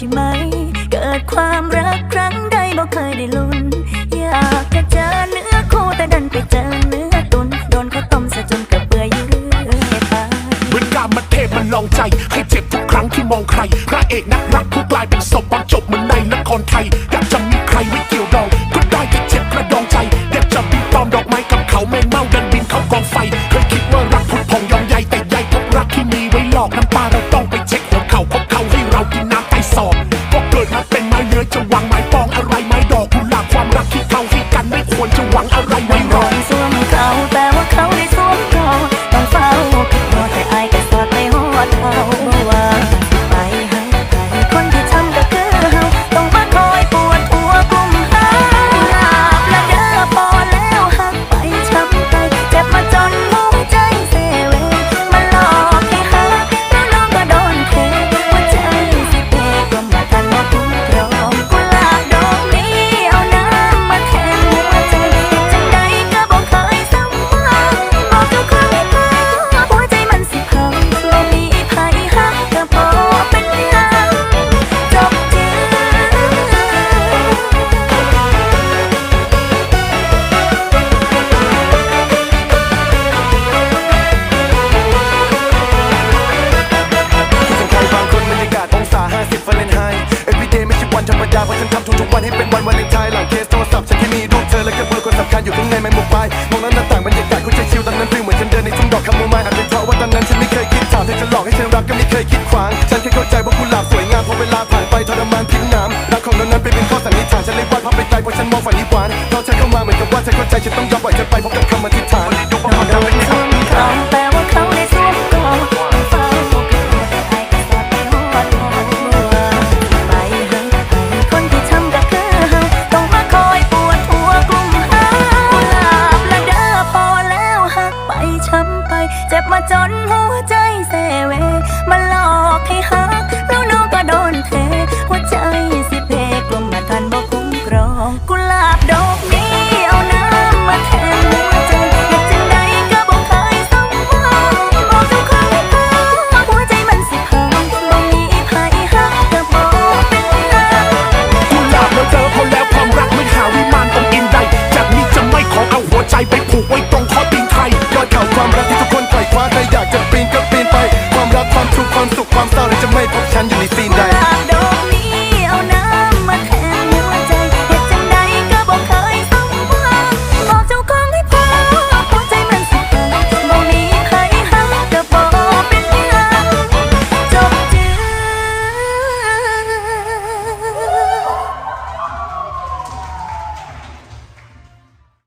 เกิดความรักครั้งใดบ่เคยได้ลุ้น อยากจะเจอเนื้อคู่แต่ดันไปเจอเนื้อตุนโดนเขาต้มซะจนกระเปื่อยยื้อไปเหมือนกามเทพมันลองใจ ให้เจ็บทุกครั้งที่มองใคร พระเอกนักรักผู้กลายเป็นศพตอนจบเหมือนในละครไทยาเพราะฉันทำทุกๆวันให้เป็นวันวาเลนไทน์หลังเคสโทรศัพท์ฉันแค่มีรูปเธอและแค่เบอร์คนสำคัญอยู่ข้างในไม่หมกไปมองนั้นหน้าต่างบรรยากาศคุณใจชิลตอนนั้นฟีลเหมือนฉันเดินในทุ่งดอกคาโมไมล์อาจเป็นเพราะว่าตอนนั้นฉันไม่เคยคิดถามเธอจะหลอกให้ฉันรักก็ไม่เคยคิดขวางฉันแค่เข้าใจว่ากุหลาบสวยงามพอเวลาผ่านไปทรมานพิษน้ำรักของเรานั้นเป็นเป็นข้อสันนิษฐานฉันเลยวาดภาพไปไกลเพราะฉันมองฝันนี้หวานเพราะเธอเข้ามาเหมือนกับว่าเธอเข้าใจฉันต้องยอมปล่อยเธอไปเพร้อม มาจนหัวใจเสเวมาหลอกให้หั